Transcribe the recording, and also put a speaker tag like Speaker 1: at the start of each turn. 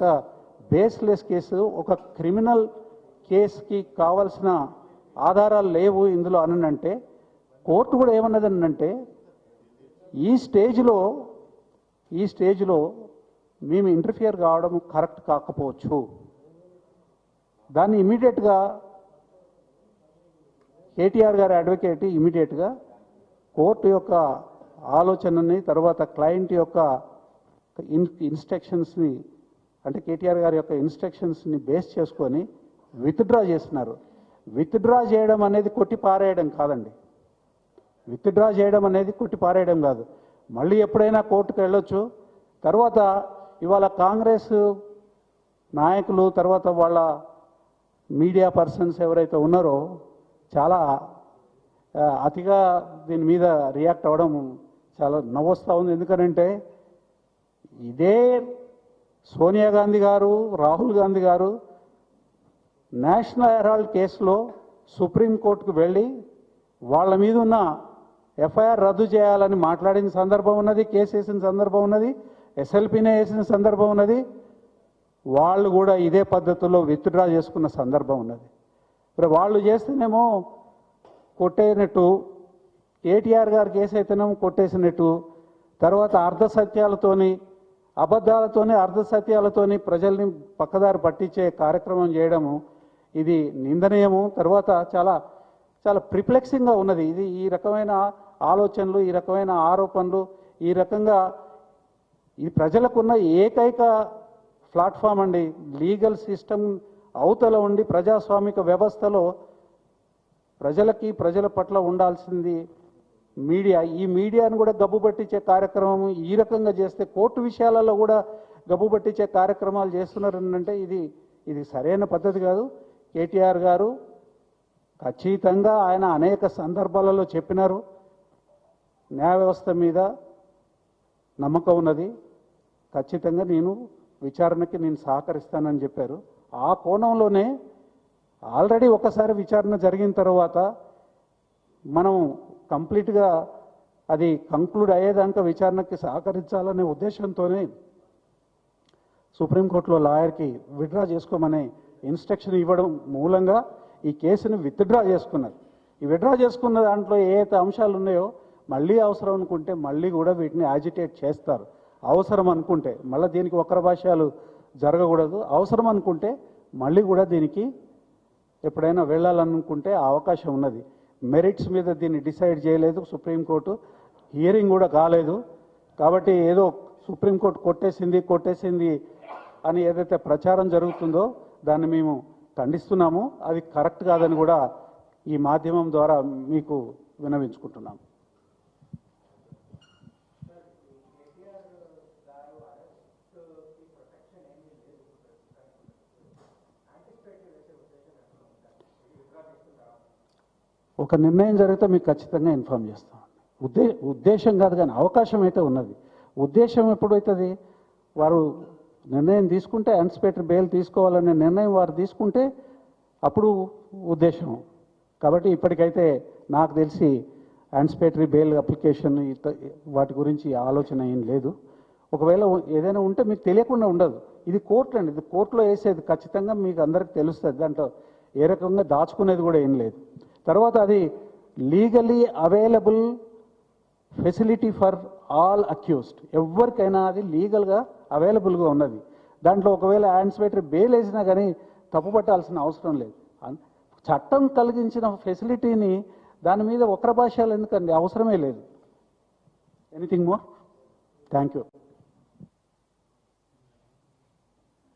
Speaker 1: ఒక baseless case ఒక criminal కేసుకి కావలసిన ఆధారాలు లేవు ఇందులో అనంటే కోర్టు కూడా ఏమన్నది అంటే ఈ స్టేజ్లో ఈ స్టేజ్లో మేము ఇంటర్ఫియర్ కావడం కరెక్ట్ కాకపోవచ్చు. దాన్ని ఇమీడియట్గా కేటీఆర్ గారి అడ్వకేట్ ఇమీడియట్గా కోర్టు యొక్క ఆలోచనని తర్వాత క్లయింట్ యొక్క ఇన్ ఇన్స్ట్రక్షన్స్ని అంటే కేటీఆర్ గారి యొక్క ఇన్స్ట్రక్షన్స్ని బేస్ చేసుకొని విత్డ్రా చేస్తున్నారు. విత్డ్రా చేయడం అనేది కొట్టి పారేయడం కాదండి. విత్డ్రా చేయడం అనేది కొట్టి పారేయడం కాదు. మళ్ళీ ఎప్పుడైనా కోర్టుకు వెళ్ళొచ్చు. తర్వాత ఇవాళ కాంగ్రెస్ నాయకులు తర్వాత వాళ్ళ మీడియా పర్సన్స్ ఎవరైతే ఉన్నారో చాలా అతిగా దీని మీద రియాక్ట్ అవ్వడం చాలా నవ్వొస్తూ ఉంది. ఎందుకనంటే ఇదే సోనియా గాంధీ గారు రాహుల్ గాంధీ గారు నేషనల్ హెరాల్డ్ కేసులో సుప్రీంకోర్టుకు వెళ్ళి వాళ్ళ మీద ఉన్న ఎఫ్ఐఆర్ రద్దు చేయాలని మాట్లాడిన సందర్భం ఉన్నది కేసు వేసిన సందర్భం ఉన్నది ఎస్ఎల్పీనే వేసిన సందర్భం ఉన్నది. వాళ్ళు కూడా ఇదే పద్ధతిలో విత్డ్రా చేసుకున్న సందర్భం ఉన్నది. ఇప్పుడు వాళ్ళు చేస్తేనేమో కొట్టేనట్టు కేటీఆర్ గారు కేసు అయితేనేమో కొట్టేసినట్టు తర్వాత అర్ధ సత్యాలతోని అబద్ధాలతోని అర్ధసత్యాలతోని ప్రజల్ని పక్కదారి పట్టించే కార్యక్రమం చేయడము ఇది నిందనీయము. తర్వాత చాలా చాలా ప్రిప్లెక్సింగ్గా ఉన్నది. ఇది ఈ రకమైన ఆలోచనలు ఈ రకమైన ఆరోపణలు ఈ రకంగా ఈ ప్రజలకున్న ఏకైక ప్లాట్ఫామ్ అండి. లీగల్ సిస్టమ్ అవతల ఉండి ప్రజాస్వామిక వ్యవస్థలో ప్రజలకి ప్రజల పట్ల ఉండాల్సింది మీడియా ఈ మీడియాను కూడా గబ్బు పట్టించే కార్యక్రమం ఈ రకంగా చేస్తే కోర్టు విషయాలలో కూడా గబ్బు పట్టించే కార్యక్రమాలు చేస్తున్నారంటే ఇది ఇది సరైన పద్ధతి కాదు. కేటీఆర్ గారు ఖచ్చితంగా ఆయన అనేక సందర్భాలలో చెప్పినారు. న్యాయ వ్యవస్థ మీద నమ్మకం ఉన్నది. ఖచ్చితంగా నేను విచారణకి నేను సహకరిస్తానని చెప్పారు. ఆ కోణంలోనే ఆల్రెడీ ఒకసారి విచారణ జరిగిన తర్వాత మనం కంప్లీట్గా అది కంక్లూడ్ అయ్యేదాకా విచారణకి సహకరించాలనే ఉద్దేశంతోనే సుప్రీంకోర్టులో లాయర్కి విత్డ్రా చేసుకోమనే ఇన్స్ట్రక్షన్ ఇవ్వడం మూలంగా ఈ కేసుని విత్డ్రా చేసుకున్నారు. ఈ విత్డ్రా చేసుకున్న దాంట్లో ఏ అయితే అంశాలు ఉన్నాయో మళ్ళీ అవసరం అనుకుంటే మళ్ళీ కూడా వీటిని యాజిటేట్ చేస్తారు. అవసరం అనుకుంటే మళ్ళీ దీనికి వక్ర భాష్యాలు జరగకూడదు. అవసరం అనుకుంటే మళ్ళీ కూడా దీనికి ఎప్పుడైనా వెళ్ళాలనుకుంటే అవకాశం ఉన్నది. మెరిట్స్ మీద దీన్ని డిసైడ్ చేయలేదు. సుప్రీంకోర్టు హియరింగ్ కూడా కాలేదు. కాబట్టి ఏదో సుప్రీంకోర్టు కొట్టేసింది కొట్టేసింది అని ఏదైతే ప్రచారం జరుగుతుందో దాన్ని మేము ఖండిస్తున్నాము. అది కరెక్ట్ కాదని కూడా ఈ మాధ్యమం ద్వారా మీకు వినవించుకుంటున్నాం ఒక నిర్ణయం జరిగితే మీకు ఖచ్చితంగా ఇన్ఫామ్ చేస్తాం. ఉద్దే ఉద్దేశం కాదు కానీ అవకాశం అయితే ఉన్నది. ఉద్దేశం ఎప్పుడైతుంది? వారు నిర్ణయం తీసుకుంటే అన్స్పేటర్ బెయిల్ తీసుకోవాలనే నిర్ణయం వారు తీసుకుంటే అప్పుడు ఉద్దేశం. కాబట్టి ఇప్పటికైతే నాకు తెలిసి అన్స్పెక్టరీ బెయిల్ అప్లికేషన్ వాటి గురించి ఆలోచన ఏం లేదు. ఒకవేళ ఏదైనా ఉంటే మీకు తెలియకుండా ఉండదు. ఇది కోర్టు అండి ఇది కోర్టులో వేసేది ఖచ్చితంగా మీకు అందరికి తెలుస్తుంది. దాంట్లో ఏ రకంగా దాచుకునేది కూడా ఏం లేదు. తర్వాత అది legally available facility for all accused ఎవరికైనా అది లీగల్గా అవైలబుల్గా ఉన్నది. దాంట్లో ఒకవేళ యాన్స్పేటరీ బెయిల్ వేసినా కానీ తప్పు పట్టాల్సిన అవసరం లేదు. చట్టం కలిగించిన ఫెసిలిటీని దాని మీద వక్ర భాషలు ఎందుకండి? అవసరమే లేదు. Anything more thank you